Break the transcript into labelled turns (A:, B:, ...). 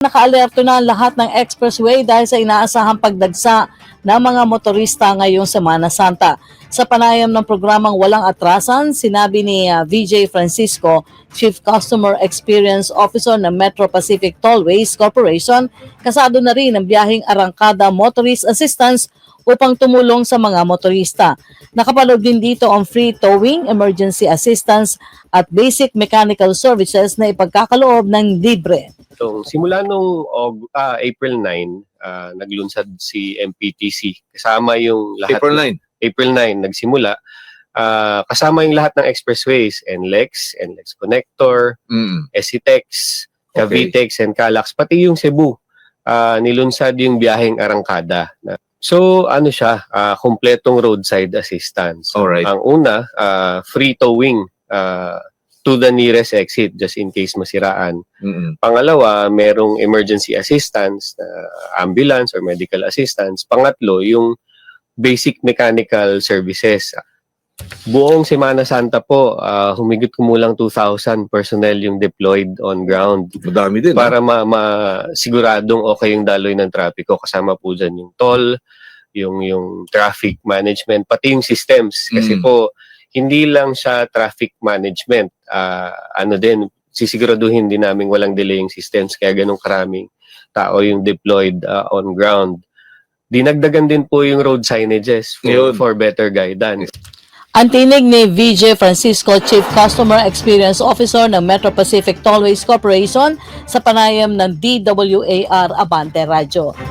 A: Nakaalerto na ang lahat ng expressway dahil sa inaasahang pagdagsa ng mga motorista ngayong Semana Santa. Sa panayam ng programang Walang Atrasan, sinabi ni ah, VJ Francisco, Chief Customer Experience Officer ng Metro Pacific Tollways Corporation, kasado na rin ang biyaheng Arangkada Motorist Assistance upang tumulong sa mga motorista. Nakapanood din dito ang free towing, emergency assistance at basic mechanical services na ipagkakaloob ng libre.
B: So, simula nung ah, April 9, ah, naglunsad si MPTC. Kasama yung lahat.
C: April 9.
B: April 9, nagsimula. Ah, kasama yung lahat ng expressways, NLEX, NLEX Connector,
C: Mm.
B: SCTEX, Cavitex, and Calax, pati yung Cebu. ah, nilunsad yung biyaheng Arangkada. Na- So, ano siya, ah, kumpletong roadside assistance.
C: Alright.
B: Ang una, ah, free towing ah, to the nearest exit just in case masiraan.
C: Mm.
B: Pangalawa, merong emergency assistance, uh, ambulance or medical assistance. Pangatlo, yung basic mechanical services. Buong Semana Santa po, uh, humigit kumulang 2,000 personnel yung deployed on ground
C: Madami din.
B: para ma, ma- siguradong okay yung daloy ng trapiko. Kasama po dyan yung toll, yung, yung traffic management, pati yung systems. Kasi
C: Mm.
B: po, hindi lang siya traffic management. ah, ano din, sisiguraduhin din namin walang delay yung systems. Kaya ganun karaming tao yung deployed ah, on ground. Dinagdagan din po yung road signages for,
C: Yun.
B: for better guidance.
A: Ang tinig ni VJ Francisco, Chief Customer Experience Officer ng Metro Pacific Tollways Corporation sa panayam ng DWAR Abante Radio.